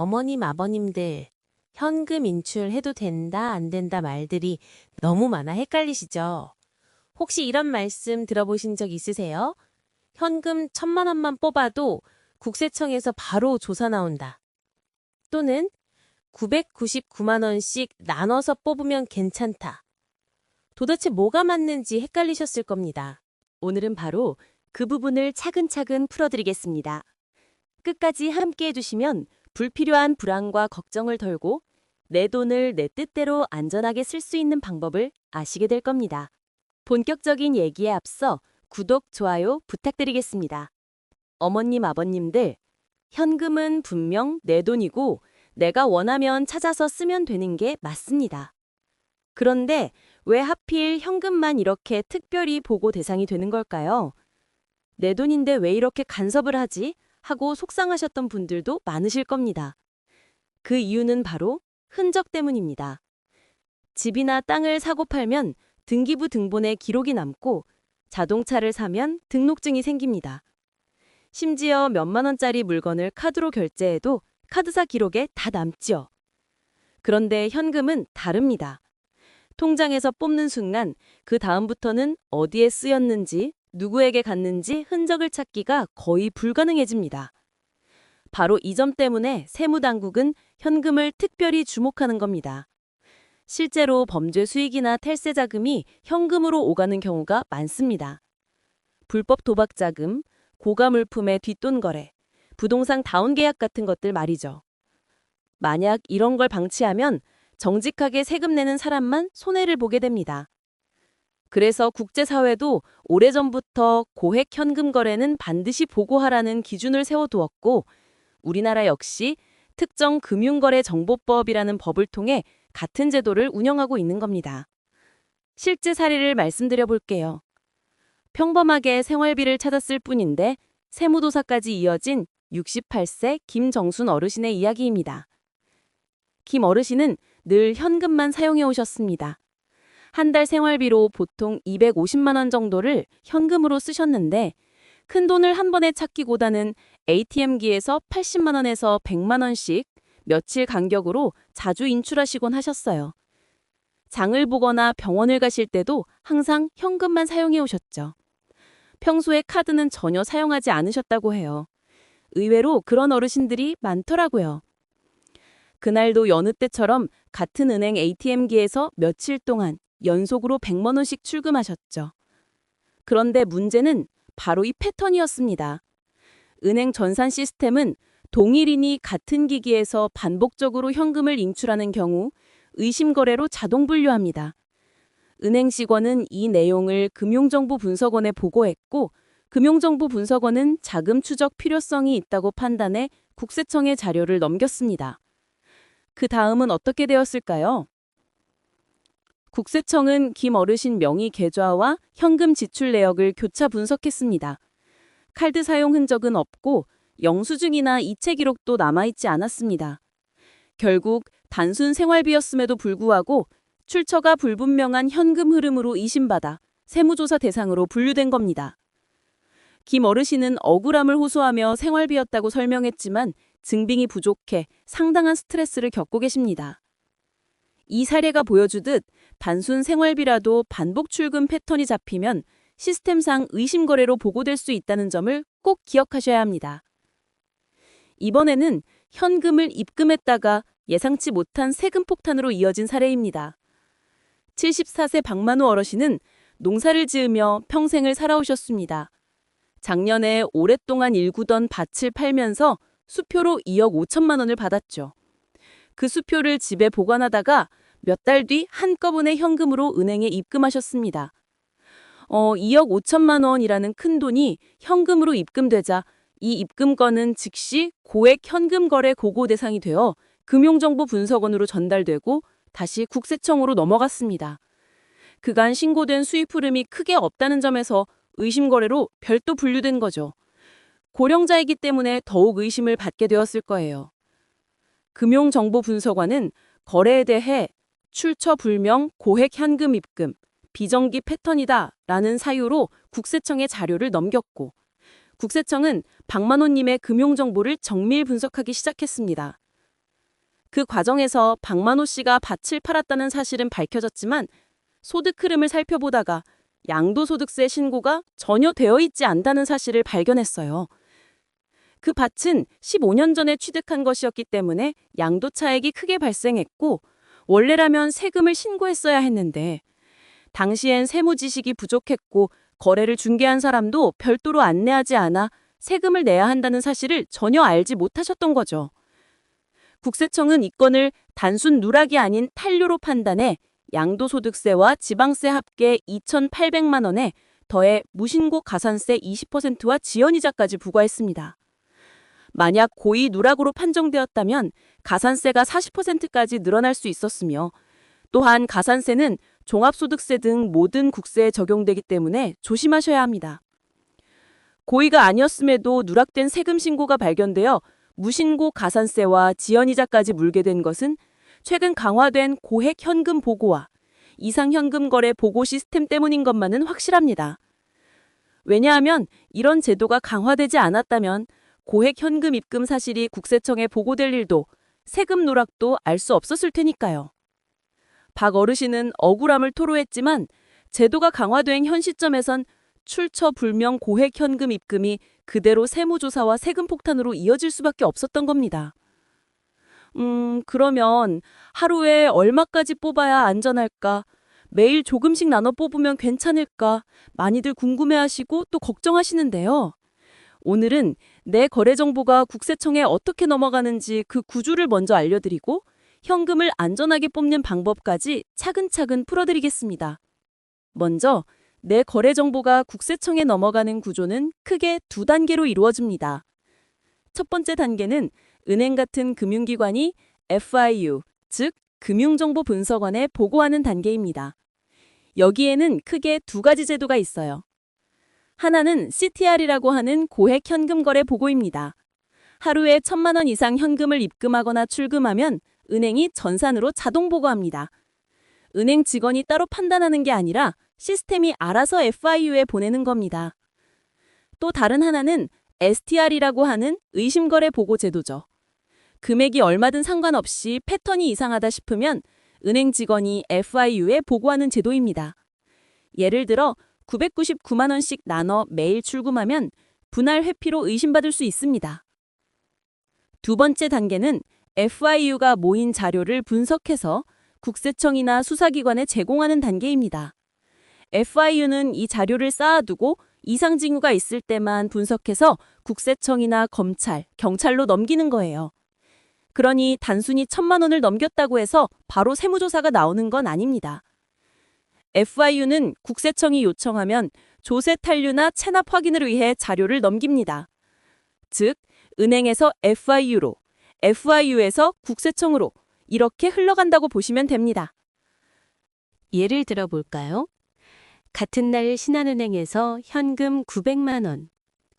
어머님, 아버님들, 현금 인출해도 된다, 안 된다 말들이 너무 많아 헷갈리시죠? 혹시 이런 말씀 들어보신 적 있으세요? 현금 천만 원만 뽑아도 국세청에서 바로 조사 나온다. 또는 999만 원씩 나눠서 뽑으면 괜찮다. 도대체 뭐가 맞는지 헷갈리셨을 겁니다. 오늘은 바로 그 부분을 차근차근 풀어드리겠습니다. 끝까지 함께 해주시면 불필요한 불안과 걱정을 덜고 내 돈을 내 뜻대로 안전하게 쓸 수 있는 방법을 아시게 될 겁니다. 본격적인 얘기에 앞서 구독, 좋아요 부탁드리겠습니다. 어머님, 아버님들, 현금은 분명 내 돈이고 내가 원하면 찾아서 쓰면 되는 게 맞습니다. 그런데 왜 하필 현금만 이렇게 특별히 보고 대상이 되는 걸까요? 내 돈인데 왜 이렇게 간섭을 하지? 하고 속상하셨던 분들도 많으실 겁니다. 그 이유는 바로 흔적 때문입니다. 집이나 땅을 사고 팔면 등기부 등본에 기록이 남고 자동차를 사면 등록증이 생깁니다. 심지어 몇만 원짜리 물건을 카드로 결제해도 카드사 기록에 다 남지요. 그런데 현금은 다릅니다. 통장에서 뽑는 순간 그 다음부터는 어디에 쓰였는지 누구에게 갔는지 흔적을 찾기가 거의 불가능해집니다. 바로 이 점 때문에 세무당국은 현금을 특별히 주목하는 겁니다. 실제로 범죄 수익이나 탈세 자금이 현금으로 오가는 경우가 많습니다. 불법 도박 자금, 고가 물품의 뒷돈 거래, 부동산 다운 계약 같은 것들 말이죠. 만약 이런 걸 방치하면 정직하게 세금 내는 사람만 손해를 보게 됩니다. 그래서 국제사회도 오래전부터 고액 현금 거래는 반드시 보고하라는 기준을 세워두었고, 우리나라 역시 특정 금융거래 정보법이라는 법을 통해 같은 제도를 운영하고 있는 겁니다. 실제 사례를 말씀드려 볼게요. 평범하게 생활비를 찾았을 뿐인데 세무도사까지 이어진 68세 김정순 어르신의 이야기입니다. 김 어르신은 늘 현금만 사용해 오셨습니다. 한 달 생활비로 보통 250만 원 정도를 현금으로 쓰셨는데 큰 돈을 한 번에 찾기보다는 ATM기에서 80만 원에서 100만 원씩 며칠 간격으로 자주 인출하시곤 하셨어요. 장을 보거나 병원을 가실 때도 항상 현금만 사용해 오셨죠. 평소에 카드는 전혀 사용하지 않으셨다고 해요. 의외로 그런 어르신들이 많더라고요. 그날도 여느 때처럼 같은 은행 ATM기에서 며칠 동안 연속으로 100만 원씩 출금하셨죠. 그런데 문제는 바로 이 패턴이었습니다. 은행 전산 시스템은 동일인이 같은 기기에서 반복적으로 현금을 인출하는 경우 의심거래로 자동 분류합니다. 은행 직원은 이 내용을 금융정보 분석원에 보고했고 금융정보 분석원은 자금 추적 필요성이 있다고 판단해 국세청에 자료를 넘겼습니다. 그 다음은 어떻게 되었을까요? 국세청은 김 어르신 명의 계좌와 현금 지출 내역을 교차 분석했습니다. 카드 사용 흔적은 없고 영수증이나 이체 기록도 남아있지 않았습니다. 결국 단순 생활비였음에도 불구하고 출처가 불분명한 현금 흐름으로 의심받아 세무조사 대상으로 분류된 겁니다. 김 어르신은 억울함을 호소하며 생활비였다고 설명했지만 증빙이 부족해 상당한 스트레스를 겪고 계십니다. 이 사례가 보여주듯 단순 생활비라도 반복 출금 패턴이 잡히면 시스템상 의심 거래로 보고될 수 있다는 점을 꼭 기억하셔야 합니다. 이번에는 현금을 입금했다가 예상치 못한 세금 폭탄으로 이어진 사례입니다. 74세 박만우 어르신은 농사를 지으며 평생을 살아오셨습니다. 작년에 오랫동안 일구던 밭을 팔면서 수표로 2억 5천만 원을 받았죠. 그 수표를 집에 보관하다가 몇 달 뒤 한꺼번에 현금으로 은행에 입금하셨습니다. 어, 2억 5천만 원이라는 큰 돈이 현금으로 입금되자 이 입금건은 즉시 고액 현금 거래 고고 대상이 되어 금융정보 분석원으로 전달되고 다시 국세청으로 넘어갔습니다. 그간 신고된 수입 흐름이 크게 없다는 점에서 의심 거래로 별도 분류된 거죠. 고령자이기 때문에 더욱 의심을 받게 되었을 거예요. 금융정보분석원은 거래에 대해 출처 불명 고액 현금 입금, 비정기 패턴이다 라는 사유로 국세청에 자료를 넘겼고 국세청은 박만호님의 금융정보를 정밀 분석하기 시작했습니다. 그 과정에서 박만호 씨가 밭을 팔았다는 사실은 밝혀졌지만 소득 흐름을 살펴보다가 양도소득세 신고가 전혀 되어 있지 않다는 사실을 발견했어요. 그 밭은 15년 전에 취득한 것이었기 때문에 양도 차액이 크게 발생했고 원래라면 세금을 신고했어야 했는데 당시엔 세무 지식이 부족했고 거래를 중개한 사람도 별도로 안내하지 않아 세금을 내야 한다는 사실을 전혀 알지 못하셨던 거죠. 국세청은 이 건을 단순 누락이 아닌 탄료로 판단해 양도소득세와 지방세 합계 2,800만 원에 더해 무신고 가산세 20%와 지연이자까지 부과했습니다. 만약 고의 누락으로 판정되었다면 가산세가 40%까지 늘어날 수 있었으며 또한 가산세는 종합소득세 등 모든 국세에 적용되기 때문에 조심하셔야 합니다. 고의가 아니었음에도 누락된 세금 신고가 발견되어 무신고 가산세와 지연이자까지 물게 된 것은 최근 강화된 고액 현금 보고와 이상 현금 거래 보고 시스템 때문인 것만은 확실합니다. 왜냐하면 이런 제도가 강화되지 않았다면 고액 현금 입금 사실이 국세청에 보고될 일도 세금 누락도 알 수 없었을 테니까요. 박 어르신은 억울함을 토로했지만 제도가 강화된 현 시점에선 출처 불명 고액 현금 입금이 그대로 세무조사와 세금 폭탄으로 이어질 수밖에 없었던 겁니다. 음, 그러면 하루에 얼마까지 뽑아야 안전할까? 매일 조금씩 나눠 뽑으면 괜찮을까? 많이들 궁금해하시고 또 걱정하시는데요. 오늘은 내 거래 정보가 국세청에 어떻게 넘어가는지 그 구조를 먼저 알려드리고 현금을 안전하게 뽑는 방법까지 차근차근 풀어드리겠습니다. 먼저 내 거래 정보가 국세청에 넘어가는 구조는 크게 두 단계로 이루어집니다. 첫 번째 단계는 은행 같은 금융기관이 FIU, 즉 금융정보분석원에 보고하는 단계입니다. 여기에는 크게 두 가지 제도가 있어요. 하나는 CTR이라고 하는 고액 현금 거래 보고입니다. 하루에 천만 원 이상 현금을 입금하거나 출금하면 은행이 전산으로 자동 보고합니다. 은행 직원이 따로 판단하는 게 아니라 시스템이 알아서 FIU에 보내는 겁니다. 또 다른 하나는 STR이라고 하는 의심거래 보고 제도죠. 금액이 얼마든 상관없이 패턴이 이상하다 싶으면 은행 직원이 FIU에 보고하는 제도입니다. 예를 들어 999만 원씩 나눠 매일 출금하면 분할 회피로 의심받을 수 있습니다. 두 번째 단계는 FIU가 모인 자료를 분석해서 국세청이나 수사기관에 제공하는 단계입니다. FIU는 이 자료를 쌓아두고 이상 징후가 있을 때만 분석해서 국세청이나 검찰, 경찰로 넘기는 거예요. 그러니 단순히 천만 원을 넘겼다고 해서 바로 세무조사가 나오는 건 아닙니다. FIU는 국세청이 요청하면 조세 탄류나 체납 확인을 위해 자료를 넘깁니다. 즉, 은행에서 FIU로, FIU에서 국세청으로 이렇게 흘러간다고 보시면 됩니다. 예를 들어 볼까요? 같은 날 신한은행에서 현금 900만 원,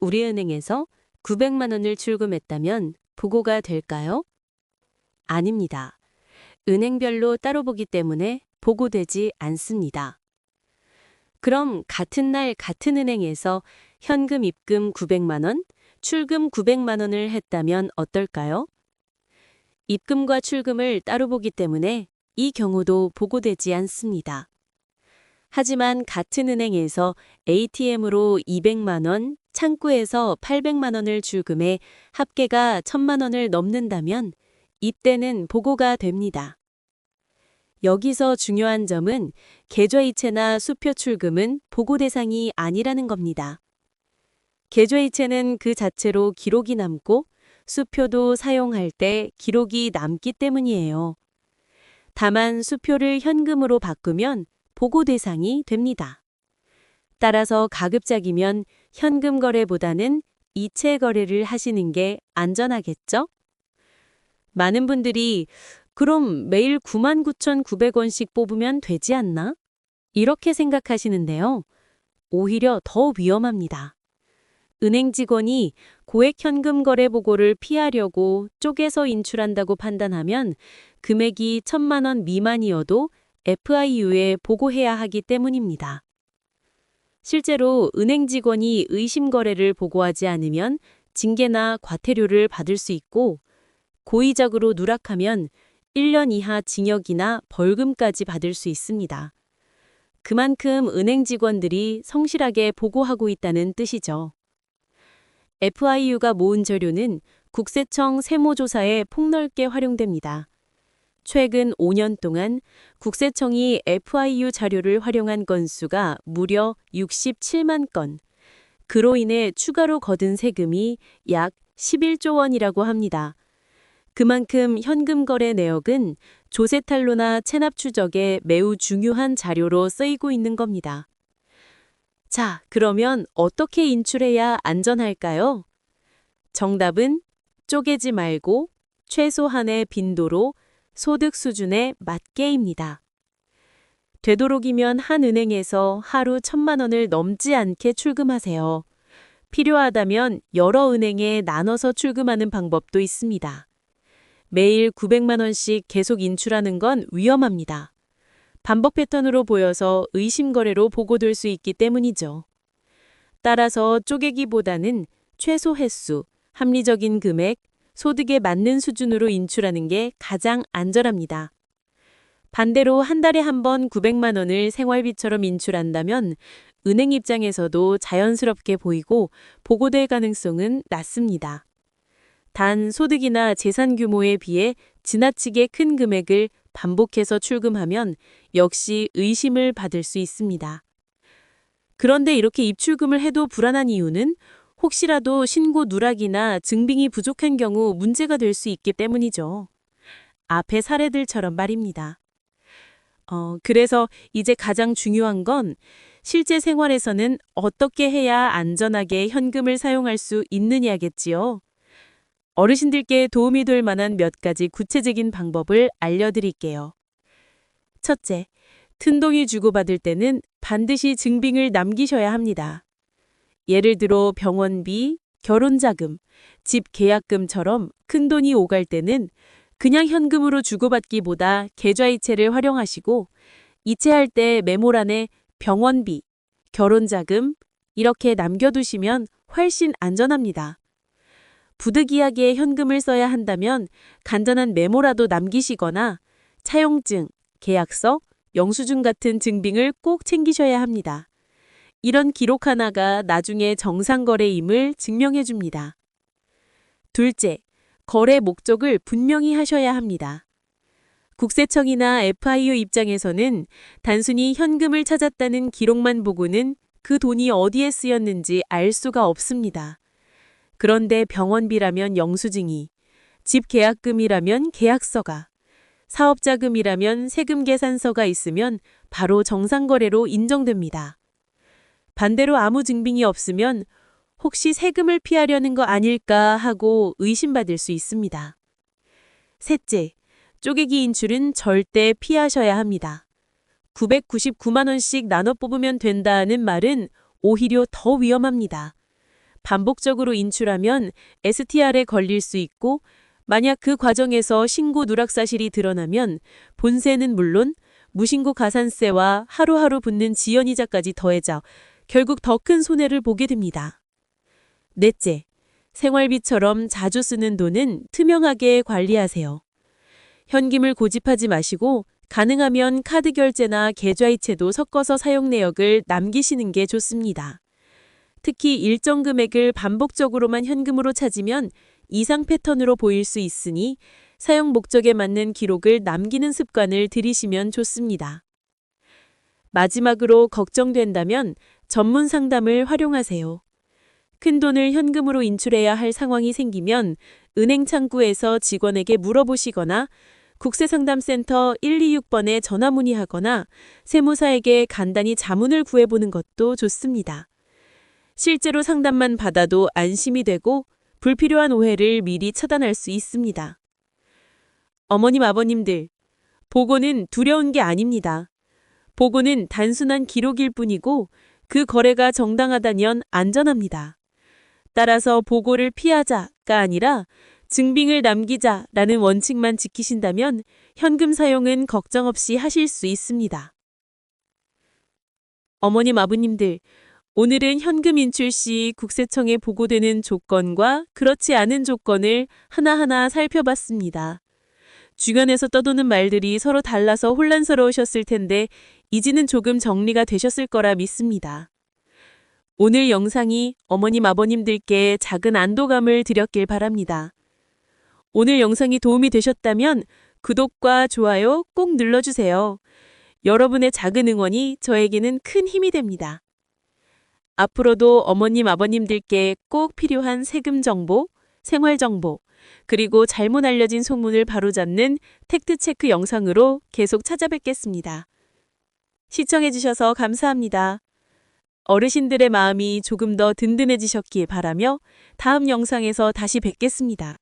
우리은행에서 900만 원을 출금했다면 보고가 될까요? 아닙니다. 은행별로 따로 보기 때문에 보고되지 않습니다. 그럼 같은 날 같은 은행에서 현금 입금 900만 원, 출금 900만 원을 했다면 어떨까요? 입금과 출금을 따로 보기 때문에 이 경우도 보고되지 않습니다. 하지만 같은 은행에서 ATM으로 200만 원, 창구에서 800만 원을 출금해 합계가 1000만 원을 넘는다면 이때는 보고가 됩니다. 여기서 중요한 점은 계좌이체나 수표 출금은 보고 대상이 아니라는 겁니다. 계좌이체는 그 자체로 기록이 남고 수표도 사용할 때 기록이 남기 때문이에요. 다만 수표를 현금으로 바꾸면 보고 대상이 됩니다. 따라서 가급적이면 현금 거래보다는 이체 거래를 하시는 게 안전하겠죠? 많은 분들이 그럼 매일 99,900원씩 뽑으면 되지 않나? 이렇게 생각하시는데요. 오히려 더 위험합니다. 은행 직원이 고액 현금 거래 보고를 피하려고 쪼개서 인출한다고 판단하면 금액이 천만 원 미만이어도 FIU에 보고해야 하기 때문입니다. 실제로 은행 직원이 의심 거래를 보고하지 않으면 징계나 과태료를 받을 수 있고 고의적으로 누락하면 1년 이하 징역이나 벌금까지 받을 수 있습니다. 그만큼 은행 직원들이 성실하게 보고하고 있다는 뜻이죠. FIU가 모은 자료는 국세청 세무조사에 폭넓게 활용됩니다. 최근 5년 동안 국세청이 FIU 자료를 활용한 건수가 무려 67만 건. 그로 인해 추가로 거둔 세금이 약 11조 원이라고 합니다. 그만큼 현금 거래 내역은 조세 탄로나 체납 추적에 매우 중요한 자료로 쓰이고 있는 겁니다. 자, 그러면 어떻게 인출해야 안전할까요? 정답은 쪼개지 말고 최소한의 빈도로 소득 수준에 맞게입니다. 되도록이면 한 은행에서 하루 천만 원을 넘지 않게 출금하세요. 필요하다면 여러 은행에 나눠서 출금하는 방법도 있습니다. 매일 900만 원씩 계속 인출하는 건 위험합니다. 반복 패턴으로 보여서 의심 거래로 보고될 수 있기 때문이죠. 따라서 쪼개기보다는 최소 횟수, 합리적인 금액, 소득에 맞는 수준으로 인출하는 게 가장 안전합니다. 반대로 한 달에 한 번 900만 원을 생활비처럼 인출한다면 은행 입장에서도 자연스럽게 보이고 보고될 가능성은 낮습니다. 단 소득이나 재산 규모에 비해 지나치게 큰 금액을 반복해서 출금하면 역시 의심을 받을 수 있습니다. 그런데 이렇게 입출금을 해도 불안한 이유는 혹시라도 신고 누락이나 증빙이 부족한 경우 문제가 될 수 있기 때문이죠. 앞의 사례들처럼 말입니다. 어, 그래서 이제 가장 중요한 건 실제 생활에서는 어떻게 해야 안전하게 현금을 사용할 수 있느냐겠지요. 어르신들께 도움이 될 만한 몇 가지 구체적인 방법을 알려드릴게요. 첫째, 튼동이 주고받을 때는 반드시 증빙을 남기셔야 합니다. 예를 들어 병원비, 결혼자금, 집 계약금처럼 큰 돈이 오갈 때는 그냥 현금으로 주고받기보다 계좌이체를 활용하시고 이체할 때 메모란에 병원비, 결혼자금 이렇게 남겨두시면 훨씬 안전합니다. 부득이하게 현금을 써야 한다면 간단한 메모라도 남기시거나 차용증, 계약서, 영수증 같은 증빙을 꼭 챙기셔야 합니다. 이런 기록 하나가 나중에 정상거래임을 증명해 줍니다. 둘째, 거래 목적을 분명히 하셔야 합니다. 국세청이나 FIU 입장에서는 단순히 현금을 찾았다는 기록만 보고는 그 돈이 어디에 쓰였는지 알 수가 없습니다. 그런데 병원비라면 영수증이, 집 계약금이라면 계약서가, 사업자금이라면 세금 계산서가 있으면 바로 정상거래로 인정됩니다. 반대로 아무 증빙이 없으면 혹시 세금을 피하려는 거 아닐까 하고 의심받을 수 있습니다. 셋째, 쪼개기 인출은 절대 피하셔야 합니다. 999만 원씩 나눠 뽑으면 된다는 말은 오히려 더 위험합니다. 반복적으로 인출하면 STR에 걸릴 수 있고 만약 그 과정에서 신고 누락 사실이 드러나면 본세는 물론 무신고 가산세와 하루하루 붙는 지연이자까지 더해져 결국 더 큰 손해를 보게 됩니다. 넷째, 생활비처럼 자주 쓰는 돈은 투명하게 관리하세요. 현금을 고집하지 마시고 가능하면 카드 결제나 계좌이체도 섞어서 사용 내역을 남기시는 게 좋습니다. 특히 일정 금액을 반복적으로만 현금으로 찾으면 이상 패턴으로 보일 수 있으니 사용 목적에 맞는 기록을 남기는 습관을 들이시면 좋습니다. 마지막으로 걱정된다면 전문 상담을 활용하세요. 큰 돈을 현금으로 인출해야 할 상황이 생기면 은행 창구에서 직원에게 물어보시거나 국세상담센터 126번에 전화 문의하거나 세무사에게 간단히 자문을 구해보는 것도 좋습니다. 실제로 상담만 받아도 안심이 되고 불필요한 오해를 미리 차단할 수 있습니다. 어머님, 아버님들, 보고는 두려운 게 아닙니다. 보고는 단순한 기록일 뿐이고 그 거래가 정당하다면 안전합니다. 따라서 보고를 피하자가 아니라 증빙을 남기자라는 원칙만 지키신다면 현금 사용은 걱정 없이 하실 수 있습니다. 어머님, 아버님들, 오늘은 현금 인출 시 국세청에 보고되는 조건과 그렇지 않은 조건을 하나하나 살펴봤습니다. 주변에서 떠도는 말들이 서로 달라서 혼란스러우셨을 텐데 이제는 조금 정리가 되셨을 거라 믿습니다. 오늘 영상이 어머님 아버님들께 작은 안도감을 드렸길 바랍니다. 오늘 영상이 도움이 되셨다면 구독과 좋아요 꼭 눌러주세요. 여러분의 작은 응원이 저에게는 큰 힘이 됩니다. 앞으로도 어머님 아버님들께 꼭 필요한 세금 정보, 생활 정보, 그리고 잘못 알려진 소문을 바로잡는 팩트체크 영상으로 계속 찾아뵙겠습니다. 시청해주셔서 감사합니다. 어르신들의 마음이 조금 더 든든해지셨길 바라며 다음 영상에서 다시 뵙겠습니다.